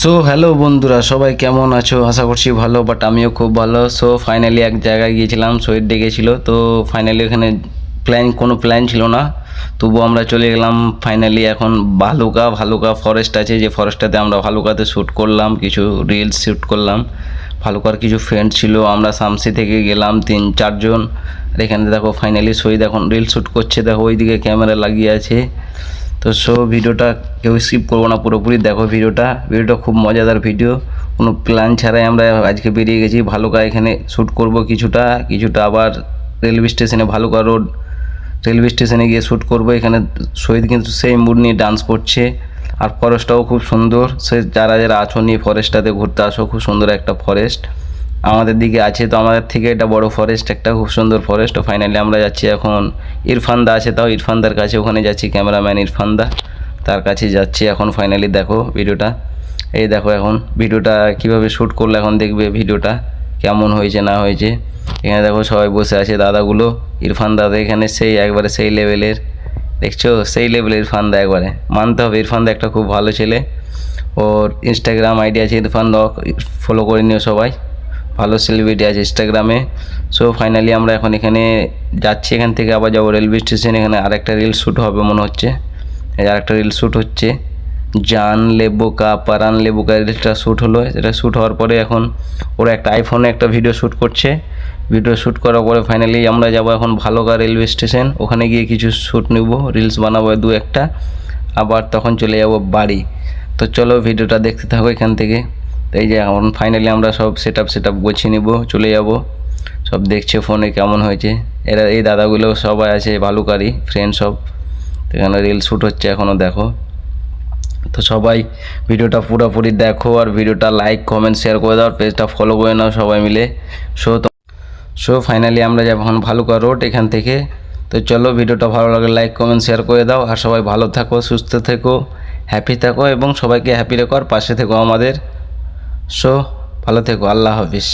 So hello বন্ধুরা, সবাই কেমন আছো? আশা করছি ভালো বাট আমিও খুব ভালো। সো ফাইনালি এক জায়গায় গিয়েছিলাম শহীদ ডেকেছিল তো ফাইনালি ওখানে প্ল্যান কোনো প্ল্যান ছিল না। তবু আমরা চলে গেলাম ফাইনালি এখন ভালুকা ভালুকা ফরেস্ট আছে। যে ফরেস্টটাতে আমরা ভালুকাতে শ্যুট করলাম, কিছু রিলস শ্যুট করলাম। ভালুকার কিছু ফ্রেন্ড ছিল, আমরা সামসি থেকে গেলাম তিন, চারজন। আর এখানে দেখো ফাইনালি শহীদ এখন রিল শ্যুট করছে। দেখো, ওইদিকে ক্যামেরা লাগিয়ে আছে। তো সো ভিডিওটা কেউ স্কিপ করব না, পুরোপুরি দেখো ভিডিওটা। ভিডিওটা খুব মজাদার ভিডিও কোনো প্ল্যান ছাড়াই আমরা আজকে বেরিয়ে গেছি। ভালুকা এখানে শ্যুট করব কিছুটা কিছুটা আবার রেলওয়ে স্টেশনে ভালুকা রোড রেলওয়ে স্টেশনে গিয়ে শ্যুট করব। এখানে শহীদ কিন্তু সেই মুড নিয়ে ডান্স করছে। আর ফরেস্টটাও খুব সুন্দর। সে যারা যারা আছো নিয়ে ফরেস্টটাতে ঘুরতে আসো। খুব সুন্দর একটা ফরেস্ট আমাদের দিকে আছে, তো আমাদের থেকে এটা বড় ফরেস্ট একটা খুব সুন্দর ফরেস্ট ফাইনালি আমরা যাচ্ছি এখন ইরফানদা আছে, তাও ইরফানদার কাছে, ওখানে যাচ্ছি ক্যামেরাম্যান ইরফানদা, তার কাছে যাচ্ছি এখন ফাইনালি দেখো ভিডিওটা, এই দেখো এখন ভিডিওটা কীভাবে শ্যুট করলে, এখন দেখবে ভিডিওটা, কেমন হয়েছে, না হয়েছে, এখানে দেখো সবাই বসে আছে দাদাগুলো ইরফান দাদা এখানে সেই, একবারে সেই লেভেলের দেখছ? সেই লেভেলের ইরফানদা একবারে, মানতে হবে, ইরফানদা একটা খুব ভালো ছেলে, ওর ইনস্টাগ্রাম আইডি আছে ইরফান দক ফলো করে নিও সবাই। ভালো সেলিব্রিটি আছে ইনস্টাগ্রামে সো ফাইনালি আমরা এখন এখানে যাচ্ছি, এখান থেকে আবার যাব রেলওয়ে স্টেশন এখানে আরেকটা রিল শ্যুট হবে মনে হচ্ছে। আরেকটা রিল শ্যুট হচ্ছে। জান লেবুকা পারান লেবুকা রিলটা শ্যুট হলো। এটা শ্যুট হওয়ার পরে এখন ওরা একটা আইফোনে একটা ভিডিও শ্যুট করছে। ভিডিও শ্যুট করার পরে ফাইনালি আমরা যাব এখন ভালোকা রেলওয়ে স্টেশন ওখানে গিয়ে কিছু শ্যুট নেব রিলস বানাবো দু একটা। আবার তখন চলে যাব বাড়ি। তো চলো ভিডিওটা দেখতে থাকো এখান থেকে। তো এই যে এখন ফাইনালি আমরা সব সেট আপ সেট আপ গোছিয়ে নেব, চলে যাব। সব দেখছে ফোনে কেমন হয়েছে। এরা, এই দাদাগুলো সবাই আছে ভালুকারি ফ্রেন্ড সব। এখানে রিল শ্যুট হচ্ছে এখনও দেখো। তো সবাই ভিডিওটা পুরোপুরি দেখো আর ভিডিওটা লাইক কমেন্ট শেয়ার করে দাও আর পেজটা ফলো করে নাও সবাই মিলে। সো সো ফাইনালি আমরা যাব এখন ভালুকা রোড এখান থেকে। তো চলো ভিডিওটা ভালো লাগে লাইক কমেন্ট শেয়ার করে দাও। আর সবাই ভালো থাকো, সুস্থ থেকো হ্যাপি থাকো এবং সবাইকে হ্যাপি রেখো আর পাশে থেকো আমাদের। সো ভালো থেকো আল্লাহ হাফিজ